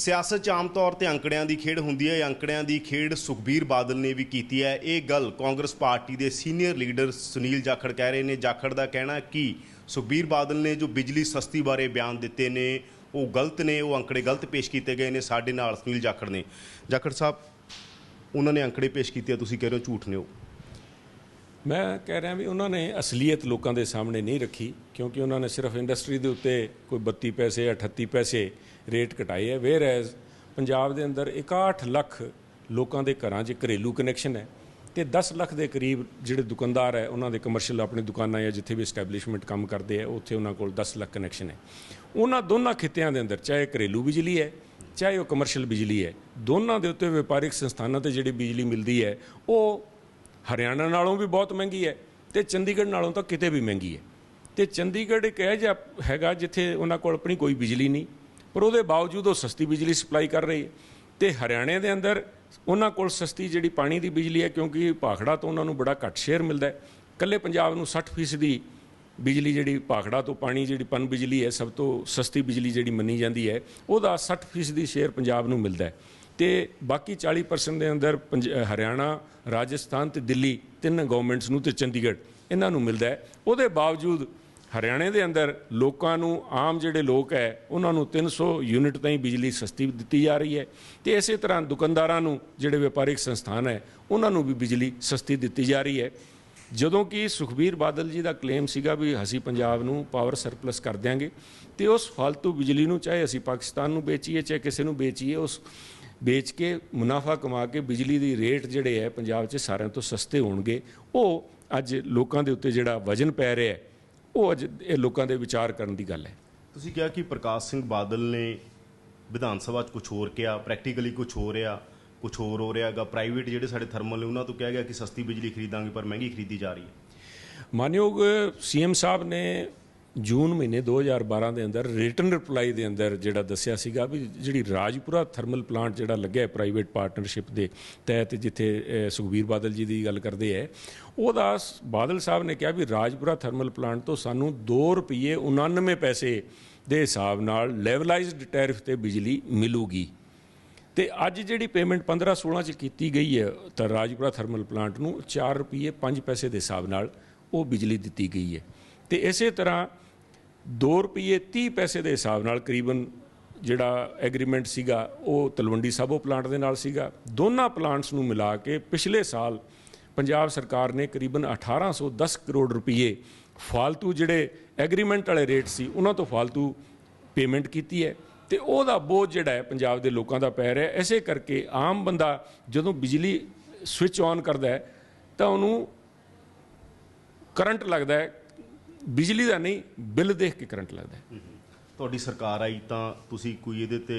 ਸਿਆਸਤ 'ਚ ਆਮ ਤੌਰ ਤੇ ਅੰਕੜਿਆਂ ਦੀ ਖੇਡ ਹੁੰਦੀ ਹੈ, ਅੰਕੜਿਆਂ ਦੀ ਖੇਡ ਸੁਖਬੀਰ ਬਾਦਲ ਨੇ ਵੀ ਕੀਤੀ ਹੈ। ਇਹ ਗੱਲ ਕਾਂਗਰਸ ਪਾਰਟੀ ਦੇ ਸੀਨੀਅਰ ਲੀਡਰ ਸੁਨੀਲ ਜਾਖੜ ਕਹਿ ਰਹੇ ਨੇ। ਜਾਖੜ ਦਾ ਕਹਿਣਾ ਕਿ ਸੁਖਬੀਰ ਬਾਦਲ ਨੇ ਜੋ ਬਿਜਲੀ ਸਸਤੀ ਬਾਰੇ ਬਿਆਨ ਦਿੱਤੇ ਨੇ, ਉਹ ਗਲਤ ਨੇ, ਉਹ ਅੰਕੜੇ ਗਲਤ ਪੇਸ਼ ਕੀਤੇ ਗਏ ਨੇ ਸਾਡੇ ਨਾਲ ਸੁਨੀਲ ਜਾਖੜ ਨੇ। ਜਾਖੜ ਸਾਹਿਬ, ਉਹਨਾਂ ਨੇ ਅੰਕੜੇ ਪੇਸ਼ ਕੀਤੇ ਆ, ਤੁਸੀਂ ਕਹਿ ਰਹੇ ਹੋ ਝੂਠ ਨੇ ਉਹ। ਮੈਂ ਕਹਿ ਰਿਹਾ ਵੀ ਉਹਨਾਂ ਨੇ ਅਸਲੀਅਤ ਲੋਕਾਂ ਦੇ ਸਾਹਮਣੇ ਨਹੀਂ ਰੱਖੀ, ਕਿਉਂਕਿ ਉਹਨਾਂ ਨੇ ਸਿਰਫ ਇੰਡਸਟਰੀ ਦੇ ਉੱਤੇ ਕੋਈ 32 ਪੈਸੇ 38 ਪੈਸੇ ਰੇਟ ਘਟਾਏ ਹੈ। ਵੇਅਰ ਐਜ਼ ਪੰਜਾਬ ਦੇ ਅੰਦਰ 61 ਲੱਖ ਲੋਕਾਂ ਦੇ ਘਰਾਂ 'ਚ ਘਰੇਲੂ ਕਨੈਕਸ਼ਨ ਹੈ ਤੇ 10 ਲੱਖ ਦੇ ਕਰੀਬ ਜਿਹੜੇ ਦੁਕਾਨਦਾਰ ਹੈ, ਉਹਨਾਂ ਦੇ ਕਮਰਸ਼ੀਅਲ ਆਪਣੀ ਦੁਕਾਨਾਂ ਜਾਂ ਜਿੱਥੇ ਵੀ ਐਸਟੈਬਲਿਸ਼ਮੈਂਟ ਕੰਮ ਕਰਦੇ ਆ ਉੱਥੇ ਉਹਨਾਂ ਕੋਲ 10 ਲੱਖ ਕਨੈਕਸ਼ਨ ਹੈ। ਉਹਨਾਂ ਦੋਨਾਂ ਖਿੱਤਿਆਂ ਦੇ ਅੰਦਰ ਚਾਹੇ ਘਰੇਲੂ ਬਿਜਲੀ ਹੈ, ਚਾਹੇ ਉਹ ਕਮਰਸ਼ੀਅਲ ਬਿਜਲੀ ਹੈ, ਦੋਨਾਂ ਦੇ ਉੱਤੇ ਵਪਾਰਿਕ ਸੰਸਥਾਨਾਂ ਤੇ ਜਿਹੜੀ ਬਿਜਲੀ ਮਿਲਦੀ ਹੈ, ਉਹ ਹਰਿਆਣਾ ਨਾਲੋਂ ਵੀ ਬਹੁਤ ਮਹਿੰਗੀ ਹੈ ਤੇ ਚੰਡੀਗੜ੍ਹ ਨਾਲੋਂ ਤਾਂ ਕਿਤੇ ਵੀ ਮਹਿੰਗੀ ਹੈ। ਤੇ ਚੰਡੀਗੜ੍ਹ ਇੱਕ ਇਹ ਜਿਹਾ ਹੈਗਾ ਜਿੱਥੇ ਉਹਨਾਂ ਕੋਲ ਆਪਣੀ ਕੋਈ ਬਿਜਲੀ ਨਹੀਂ, ਪਰ ਉਹਦੇ ਬਾਵਜੂਦ ਉਹ ਸਸਤੀ ਬਿਜਲੀ ਸਪਲਾਈ ਕਰ ਰਹੀ ਹੈ। ਤੇ ਹਰਿਆਣੇ ਦੇ ਅੰਦਰ ਉਹਨਾਂ ਕੋਲ ਸਸਤੀ ਜਿਹੜੀ ਪਾਣੀ ਦੀ ਬਿਜਲੀ ਹੈ, ਕਿਉਂਕਿ ਭਾਖੜਾ ਤੋਂ ਉਹਨਾਂ ਨੂੰ ਬੜਾ ਘੱਟ ਸ਼ੇਅਰ ਮਿਲਦਾ ਹੈ। ਕੱਲੇ ਪੰਜਾਬ ਨੂੰ 60% ਦੀ ਬਿਜਲੀ ਜਿਹੜੀ ਭਾਖੜਾ ਤੋਂ ਪਾਣੀ, ਜਿਹੜੀ ਪਨ ਬਿਜਲੀ ਹੈ, ਸਭ ਤੋਂ ਸਸਤੀ ਬਿਜਲੀ ਜਿਹੜੀ ਮੰਨੀ ਜਾਂਦੀ ਹੈ, ਉਹਦਾ 60% ਦੀ ਸ਼ੇਅਰ ਪੰਜਾਬ ਨੂੰ ਮਿਲਦਾ ਹੈ। ਤੇ ਬਾਕੀ 40% ਦੇ ਅੰਦਰ ਪੰਜ- ਹਰਿਆਣਾ, ਰਾਜਸਥਾਨ ਤੇ ਦਿੱਲੀ ਤਿੰਨ ਗਵਰਨਮੈਂਟਸ ਨੂੰ ਤੇ ਚੰਡੀਗੜ੍ਹ ਇਹਨਾਂ ਨੂੰ ਮਿਲਦਾ ਹੈ। ਉਹਦੇ ਬਾਵਜੂਦ ਹਰਿਆਣੇ ਦੇ ਅੰਦਰ ਲੋਕਾਂ ਨੂੰ ਆਮ ਜਿਹੜੇ ਲੋਕ ਹੈ, ਉਹਨਾਂ ਨੂੰ 300 ਯੂਨਿਟ ਤਾਈਂ ਬਿਜਲੀ ਸਸਤੀ ਦਿੱਤੀ ਜਾ ਰਹੀ ਹੈ ਤੇ ਇਸੇ ਤਰ੍ਹਾਂ ਦੁਕਾਨਦਾਰਾਂ ਨੂੰ ਜਿਹੜੇ ਵਪਾਰਿਕ ਸੰਸਥਾਨ ਹੈ, ਉਹਨਾਂ ਨੂੰ ਵੀ ਬਿਜਲੀ ਸਸਤੀ ਦਿੱਤੀ ਜਾ ਰਹੀ ਹੈ। ਜਦੋਂ ਕਿ ਸੁਖਬੀਰ ਬਾਦਲ ਜੀ ਦਾ ਕਲੇਮ ਸੀਗਾ ਵੀ ਅਸੀਂ ਪੰਜਾਬ ਨੂੰ ਪਾਵਰ ਸਰਪਲਸ ਕਰ ਦਿਆਂਗੇ ਤੇ ਉਸ ਫालतू ਬਿਜਲੀ ਨੂੰ ਚਾਹੇ ਅਸੀਂ ਪਾਕਿਸਤਾਨ ਨੂੰ ਵੇਚੀਏ, ਚਾਹੇ ਕਿਸੇ ਨੂੰ ਵੇਚੀਏ, ਉਸ ਵੇਚ ਕੇ ਮੁਨਾਫਾ ਕਮਾ ਕੇ ਬਿਜਲੀ ਦੀ ਰੇਟ ਜਿਹੜੇ ਹੈ ਪੰਜਾਬ 'ਚ ਸਾਰਿਆਂ ਤੋਂ ਸਸਤੇ ਹੋਣਗੇ। ਉਹ ਅੱਜ ਲੋਕਾਂ ਦੇ ਉੱਤੇ ਜਿਹੜਾ ਵਜਨ ਪੈ ਰਿਹਾ ਹੈ ਉਹ ਅੱਜ ਇਹ ਲੋਕਾਂ ਦੇ ਵਿਚਾਰ ਕਰਨ ਦੀ ਗੱਲ ਹੈ। ਤੁਸੀਂ ਕਿਹਾ ਕਿ ਪ੍ਰਕਾਸ਼ ਸਿੰਘ ਬਾਦਲ ਨੇ ਵਿਧਾਨ ਸਭਾ 'ਚ ਕੁਝ ਹੋਰ ਕਿਹਾ ਪ੍ਰੈਕਟੀਕਲੀ ਕੁਝ ਹੋ ਰਿਹਾ ਕੁਝ ਹੋਰ ਹੋ ਰਿਹਾਗਾ ਪ੍ਰਾਈਵੇਟ ਜਿਹੜੇ ਸਾਡੇ ਥਰਮਲ ਨੇ ਉਹਨਾਂ ਤੋਂ ਕਿਹਾ ਗਿਆ ਕਿ ਸਸਤੀ ਬਿਜਲੀ ਖਰੀਦਾਂਗੇ ਪਰ ਮਹਿੰਗੀ ਖਰੀਦੀ ਜਾ ਰਹੀ ਹੈ। ਮਾਨਯੋਗ ਸੀਐਮ ਸਾਹਿਬ ਨੇ ਜੂਨ ਮਹੀਨੇ 2012 ਦੇ ਅੰਦਰ ਰਿਟਨ ਰਿਪਲਾਈ ਦੇ ਅੰਦਰ ਜਿਹੜਾ ਦੱਸਿਆ ਸੀਗਾ ਵੀ ਜਿਹੜੀ ਰਾਜਪੁਰਾ ਥਰਮਲ ਪਲਾਂਟ ਜਿਹੜਾ ਲੱਗਿਆ ਹੈ ਪ੍ਰਾਈਵੇਟ ਪਾਰਟਨਰਸ਼ਿਪ ਦੇ ਤਹਿਤ ਜਿੱਥੇ ਸੁਖਬੀਰ ਬਾਦਲ ਜੀ ਦੀ ਗੱਲ ਕਰਦੇ ਹੈ, ਉਹਦਾ ਬਾਦਲ ਸਾਹਿਬ ਨੇ ਕਿਹਾ ਵੀ ਰਾਜਪੁਰਾ ਥਰਮਲ ਪਲਾਂਟ ਤੋਂ ਸਾਨੂੰ 2 ਰੁਪਏ 99 ਪੈਸੇ ਦੇ ਹਿਸਾਬ ਨਾਲ ਲੈਵਲਾਈਜ਼ਡ ਟੈਰਿਫ ਤੇ ਬਿਜਲੀ ਮਿਲੂਗੀ। ਤੇ ਅੱਜ ਜਿਹੜੀ ਪੇਮੈਂਟ 15 16 ਚ ਕੀਤੀ ਗਈ ਹੈ, ਤਾਂ ਰਾਜਪੁਰਾ ਥਰਮਲ ਪਲਾਂਟ ਨੂੰ 4 ਰੁਪਏ 5 ਪੈਸੇ ਦੇ ਹਿਸਾਬ ਨਾਲ ਉਹ ਬਿਜਲੀ ਦਿੱਤੀ ਗਈ ਹੈ। ਤੇ ਇਸੇ ਤਰ੍ਹਾਂ 2 ਰੁਪਏ 30 ਪੈਸੇ ਦੇ ਹਿਸਾਬ ਨਾਲ ਕਰੀਬਨ ਜਿਹੜਾ ਐਗਰੀਮੈਂਟ ਸੀਗਾ, ਉਹ ਤਲਵੰਡੀ ਸਾਬੋ ਪਲਾਂਟ ਦੇ ਨਾਲ ਸੀਗਾ। ਦੋਨਾਂ ਪਲਾਂਟਸ ਨੂੰ ਮਿਲਾ ਕੇ ਪਿਛਲੇ ਸਾਲ ਪੰਜਾਬ ਸਰਕਾਰ ਨੇ ਕਰੀਬਨ 1810 ਕਰੋੜ ਰੁਪਏ ਫਾਲਤੂ ਜਿਹੜੇ ਐਗਰੀਮੈਂਟ ਵਾਲੇ ਰੇਟ ਸੀ, ਉਹਨਾਂ ਤੋਂ ਫਾਲਤੂ ਪੇਮੈਂਟ ਕੀਤੀ ਹੈ। ਤੇ ਉਹਦਾ ਬੋਝ ਜਿਹੜਾ ਹੈ ਪੰਜਾਬ ਦੇ ਲੋਕਾਂ ਦਾ ਪੈ ਰਿਹਾ ਐਸੇ ਕਰਕੇ ਆਮ ਬੰਦਾ ਜਦੋਂ ਬਿਜਲੀ ਸਵਿਚ ਆਨ ਕਰਦਾ ਹੈ, ਤਾਂ ਉਹਨੂੰ ਕਰੰਟ ਲੱਗਦਾ ਹੈ ਬਿਜਲੀ ਦਾ ਨਹੀਂ ਬਿੱਲ ਦੇਖ ਕੇ ਕਰੰਟ ਲੱਗਦਾ ਤੁਹਾਡੀ ਸਰਕਾਰ ਆਈ ਤਾਂ ਤੁਸੀਂ ਕੋਈ ਇਹਦੇ ਤੇ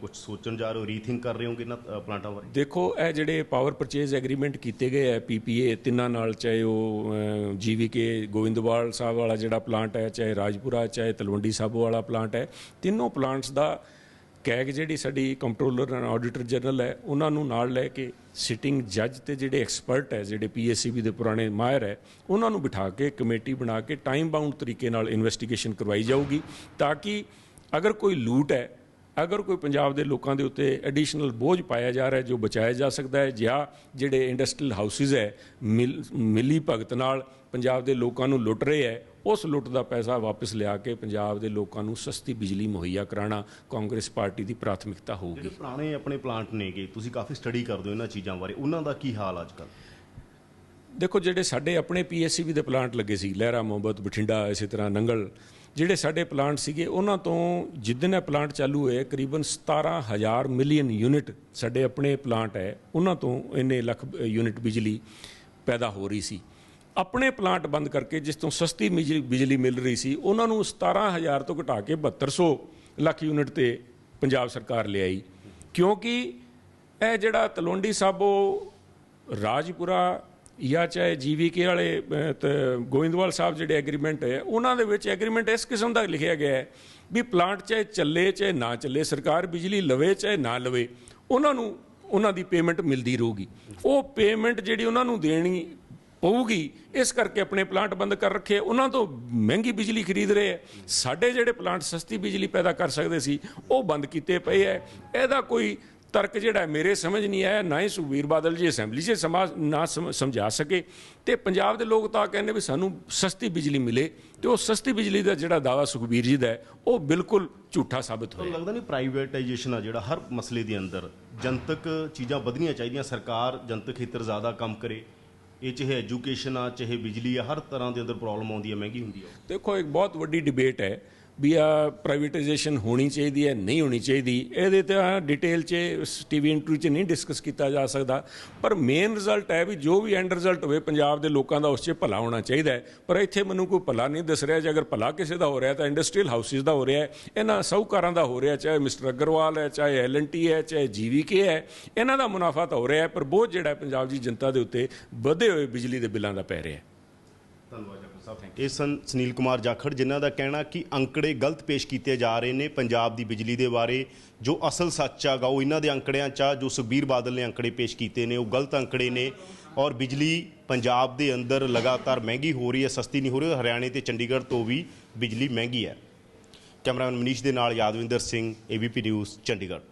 ਕੁਝ ਸੋਚਣ ਜਾ ਰਹੇ ਹੋ ਰੀਥਿੰਕ ਕਰ ਰਹੇ ਹੋਗੇ ਨਾ ਪਲਾਂਟਾਂ ਬਾਰੇ? ਦੇਖੋ ਇਹ ਜਿਹੜੇ ਪਾਵਰ ਪਰਚੇਜ਼ ਐਗਰੀਮੈਂਟ ਕੀਤੇ ਗਏ ਹੈ ਪੀਪੀਏ ਤਿੰਨਾਂ ਨਾਲ ਚਾਹੇ ਉਹ ਜੀਵੀਕੇ ਗੋਇੰਦਵਾਲ ਸਾਹਿਬ ਵਾਲਾ ਜਿਹੜਾ ਪਲਾਂਟ ਹੈ ਚਾਹੇ ਰਾਜਪੁਰਾ ਚਾਹੇ ਤਲਵੰਡੀ ਸਾਬੋ ਵਾਲਾ ਪਲਾਂਟ ਹੈ ਤਿੰਨੋਂ ਪਲਾਂਟਸ ਦਾ ਕੈਗ ਜਿਹੜੀ ਸਾਡੀ ਕੰਟਰੋਲਰ ਐਂਡ ਆਡੀਟਰ ਜਨਰਲ ਹੈ, ਉਹਨਾਂ ਨੂੰ ਨਾਲ ਲੈ ਕੇ ਸਿਟਿੰਗ ਜੱਜ ਤੇ ਜਿਹੜੇ ਐਕਸਪਰਟ ਹੈ, ਜਿਹੜੇ ਪੀਐਸਸੀਬੀ ਦੇ ਪੁਰਾਣੇ ਮਾਹਿਰ ਹੈ, ਉਹਨਾਂ ਨੂੰ ਬਿਠਾ ਕੇ ਕਮੇਟੀ ਬਣਾ ਕੇ ਟਾਈਮ ਬਾਉਂਡ ਤਰੀਕੇ ਨਾਲ ਇਨਵੈਸਟੀਗੇਸ਼ਨ ਕਰਵਾਈ ਜਾਊਗੀ ਤਾਂ ਕਿ ਅਗਰ ਕੋਈ ਲੂਟ ਹੈ, ਅਗਰ ਕੋਈ ਪੰਜਾਬ ਦੇ ਲੋਕਾਂ ਦੇ ਉੱਤੇ ਐਡੀਸ਼ਨਲ ਬੋਝ ਪਾਇਆ ਜਾ ਰਿਹਾ ਜੋ ਬਚਾਇਆ ਜਾ ਸਕਦਾ ਹੈ, ਜਾਂ ਜਿਹੜੇ ਇੰਡਸਟਰੀਅਲ ਹਾਊਸਿਸ ਹੈ, ਮਿਲ- ਮਿਲੀ ਭਗਤ ਨਾਲ ਪੰਜਾਬ ਦੇ ਲੋਕਾਂ ਨੂੰ ਲੁੱਟ ਰਹੇ ਹੈ ਉਸ ਲੁੱਟ ਦਾ ਪੈਸਾ ਵਾਪਸ ਲਿਆ ਕੇ ਪੰਜਾਬ ਦੇ ਲੋਕਾਂ ਨੂੰ ਸਸਤੀ ਬਿਜਲੀ ਮੁਹੱਈਆ ਕਰਾਉਣਾ ਕਾਂਗਰਸ ਪਾਰਟੀ ਦੀ ਪ੍ਰਾਥਮਿਕਤਾ ਹੋਊਗੀ। ਜਿਹੜੇ ਪੁਰਾਣੇ ਆਪਣੇ ਪਲਾਂਟ ਨੇਗੇ ਤੁਸੀਂ ਕਾਫੀ ਸਟੱਡੀ ਕਰਦੇ ਹੋ ਇਹਨਾਂ ਚੀਜ਼ਾਂ ਬਾਰੇ ਉਹਨਾਂ ਦਾ ਕੀ ਹਾਲ ਅੱਜ ਕੱਲ੍ਹ ਦੇਖੋ ਜਿਹੜੇ ਸਾਡੇ ਆਪਣੇ ਪੀਐਸਸੀਬੀ ਦੇ ਪਲਾਂਟ ਲੱਗੇ ਸੀ ਲਹਿਰਾ ਮੁਹੱਬਤ ਬਠਿੰਡਾ ਇਸੇ ਤਰ੍ਹਾਂ ਨੰਗਲ ਜਿਹੜੇ ਸਾਡੇ ਪਲਾਂਟ ਸੀਗੇ ਉਹਨਾਂ ਤੋਂ ਜਿੱਦਣ ਇਹ ਪਲਾਂਟ ਚਾਲੂ ਹੋਏ ਕਰੀਬਨ 17000 ਮਿਲੀਅਨ ਯੂਨਿਟ ਸਾਡੇ ਆਪਣੇ ਪਲਾਂਟ ਹੈ ਉਹਨਾਂ ਤੋਂ ਇੰਨੇ ਲੱਖ ਯੂਨਿਟ ਬਿਜਲੀ ਪੈਦਾ ਹੋ ਰਹੀ ਸੀ। ਆਪਣੇ ਪਲਾਂਟ ਬੰਦ ਕਰਕੇ ਜਿਸ ਤੋਂ ਸਸਤੀ ਬਿਜਲੀ ਬਿਜਲੀ ਮਿਲ ਰਹੀ ਸੀ ਉਹਨਾਂ ਨੂੰ 17000 ਤੋਂ ਘਟਾ ਕੇ 7200 ਲੱਖ ਯੂਨਿਟ ਤੇ ਪੰਜਾਬ ਸਰਕਾਰ ਲਿਆਈ। ਕਿਉਂਕਿ ਇਹ ਜਿਹੜਾ ਤਲਵੰਡੀ ਸਾਬੋ ਰਾਜਪੁਰਾ ਜਾਂ ਚਾਹੇ ਜੀਵੀਕੇ ਵਾਲੇ ਅਹ, ਗੋਇੰਦਵਾਲ ਸਾਹਿਬ ਜਿਹੜੇ ਐਗਰੀਮੈਂਟ ਹੈ ਉਹਨਾਂ ਦੇ ਵਿੱਚ ਐਗਰੀਮੈਂਟ ਇਸ ਕਿਸਮ ਦਾ ਲਿਖਿਆ ਗਿਆ ਹੈ ਵੀ ਪਲਾਂਟ ਚਾਹੇ ਚੱਲੇ ਚਾਹੇ ਨਾ ਚੱਲੇ ਸਰਕਾਰ ਬਿਜਲੀ ਲਵੇ ਚਾਹੇ ਨਾ ਲਵੇ ਉਹਨਾਂ ਨੂੰ ਉਹਨਾਂ ਦੀ ਪੇਮੈਂਟ ਮਿਲਦੀ ਰਹੂਗੀ। ਉਹ ਪੇਮੈਂਟ ਜਿਹੜੀ ਉਹਨਾਂ ਨੂੰ ਦੇਣੀ ਪਊਗੀ ਇਸ ਕਰਕੇ ਆਪਣੇ ਪਲਾਂਟ ਬੰਦ ਕਰ ਰੱਖੇ। ਉਹਨਾਂ ਤੋਂ ਮਹਿੰਗੀ ਬਿਜਲੀ ਖਰੀਦ ਰਹੇ ਹੈ। ਸਾਡੇ ਜਿਹੜੇ ਪਲਾਂਟ ਸਸਤੀ ਬਿਜਲੀ ਪੈਦਾ ਕਰ ਸਕਦੇ ਸੀ, ਉਹ ਬੰਦ ਕੀਤੇ ਪਏ ਹੈ। ਇਹਦਾ ਕੋਈ ਤਰਕ ਜਿਹੜਾ ਮੇਰੇ ਸਮਝ ਨਹੀਂ ਆਇਆ। ਨਾ ਹੀ ਸੁਖਬੀਰ ਬਾਦਲ ਜੀ ਅਸੈਂਬਲੀ 'ਚ ਸਮਾ, ਨਾ ਸਮਝਾ ਸਕੇ। ਤੇ ਪੰਜਾਬ ਦੇ ਲੋਕ ਤਾਂ ਕਹਿੰਦੇ ਵੀ ਸਾਨੂੰ ਸਸਤੀ ਬਿਜਲੀ ਮਿਲੇ ਤੇ ਉਹ ਸਸਤੀ ਬਿਜਲੀ ਦਾ ਜਿਹੜਾ ਦਾਵਾ ਸੁਖਬੀਰ ਜੀ ਦਾ ਉਹ ਬਿਲਕੁਲ ਝੂਠਾ ਸਾਬਤ ਹੋਇਆ। ਲੱਗਦਾ ਨਹੀਂ ਪ੍ਰਾਈਵੇਟਾਈਜੇਸ਼ਨ ਆ ਜਿਹੜਾ ਹਰ ਮਸਲੇ ਦੇ ਅੰਦਰ ਜਨਤਕ ਚੀਜ਼ਾਂ ਵਧਣੀਆਂ ਚਾਹੀਦੀਆਂ, ਸਰਕਾਰ ਜਨਤਕ ਖੇਤਰ ਜ਼ਿਆਦਾ ਕੰਮ ਕਰੇ ਇਹ ਚਾਹੇ ਐਜੂਕੇਸ਼ਨ ਆ, ਚਾਹੇ ਬਿਜਲੀ ਆ, ਹਰ ਤਰ੍ਹਾਂ ਦੇ ਅੰਦਰ ਪ੍ਰੋਬਲਮ ਆਉਂਦੀ ਹੈ ਮਹਿੰਗੀ ਹੁੰਦੀ ਹੈ ਦੇਖੋ, ਇੱਕ ਬਹੁਤ ਵੱਡੀ ਡਿਬੇਟ ਹੈ ਵੀ ਆ ਪ੍ਰਾਈਵੇਟਾਈਜੇਸ਼ਨ ਹੋਣੀ ਚਾਹੀਦੀ ਹੈ, ਨਹੀਂ ਹੋਣੀ ਚਾਹੀਦੀ, ਇਹਦੇ ਤੇ ਡਿਟੇਲ 'ਚ ਟੀਵੀ ਇੰਟਰਵਿਊ 'ਚ ਨਹੀਂ ਡਿਸਕਸ ਕੀਤਾ ਜਾ ਸਕਦਾ। ਪਰ ਮੇਨ ਰਿਜ਼ਲਟ ਹੈ ਵੀ ਜੋ ਵੀ ਐਂਡ ਰਿਜ਼ਲਟ ਹੋਵੇ, ਪੰਜਾਬ ਦੇ ਲੋਕਾਂ ਦਾ ਉਸ 'ਚ ਭਲਾ ਹੋਣਾ ਚਾਹੀਦਾ ਹੈ। ਪਰ ਇੱਥੇ ਮੈਨੂੰ ਕੋਈ ਭਲਾ ਨਹੀਂ ਦਿਸ ਰਿਹਾ, ਜੇ ਅਗਰ ਭਲਾ ਕਿਸੇ ਦਾ ਹੋ ਰਿਹਾ ਤਾਂ ਇੰਡਸਟਰੀਅਲ ਹਾਊਸਿਸ ਦਾ ਹੋ ਰਿਹਾ ਹੈ। ਇਹਨਾਂ ਸਾਹੂਕਾਰਾਂ ਦਾ ਹੋ ਰਿਹਾ, ਚਾਹੇ ਮਿਸਟਰ ਅਗਰਵਾਲ ਹੈ, ਚਾਹੇ ਐਲਐਨਟੀ ਹੈ, ਚਾਹੇ ਜੀਵੀਕੇ ਹੈ, ਇਹਨਾਂ ਦਾ ਮੁਨਾਫਾ ਤਾਂ ਹੋ ਰਿਹਾ ਪਰ ਬੋਝ ਜਿਹੜਾ ਪੰਜਾਬ ਦੀ ਜਨਤਾ ਦੇ ਉੱਤੇ ਵਧੇ ਹੋਏ ਬਿਜਲੀ ਦੇ ਬਿੱਲਾਂ ਦਾ ਪੈ ਰਿਹਾ ਹੈ। ਧੰਨਵਾਦ ਇਹ ਸਨ ਸੁਨੀਲ ਕੁਮਾਰ ਜਾਖੜ, ਜਿਨ੍ਹਾਂ ਦਾ ਕਹਿਣਾ ਕਿ ਅੰਕੜੇ ਗਲਤ ਪੇਸ਼ ਕੀਤੇ ਜਾ ਰਹੇ ਨੇ ਪੰਜਾਬ ਦੀ ਬਿਜਲੀ ਦੇ ਬਾਰੇ। ਜੋ ਅਸਲ ਸੱਚ ਆਗਾ ਉਹ ਇਹਨਾਂ ਦੇ ਅੰਕੜਿਆਂ 'ਚ ਆ, ਜੋ ਸੁਖਬੀਰ ਬਾਦਲ ਨੇ ਅੰਕੜੇ ਪੇਸ਼ ਕੀਤੇ ਨੇ, ਉਹ ਗਲਤ ਅੰਕੜੇ ਨੇ। ਔਰ ਬਿਜਲੀ ਪੰਜਾਬ ਦੇ ਅੰਦਰ ਲਗਾਤਾਰ ਮਹਿੰਗੀ ਹੋ ਰਹੀ ਹੈ, ਸਸਤੀ ਨਹੀਂ ਹੋ ਰਹੀ, ਹਰਿਆਣੇ ਤੇ ਚੰਡੀਗੜ੍ਹ ਤੋਂ ਵੀ ਬਿਜਲੀ ਮਹਿੰਗੀ ਹੈ। ਕੈਮਰਾਮੈਨ ਮਨੀਸ਼ ਦੇ ਨਾਲ ਯਾਦਵਿੰਦਰ ਸਿੰਘ ਏਬੀਪੀ ਨਿਊਜ਼, ਚੰਡੀਗੜ੍ਹ।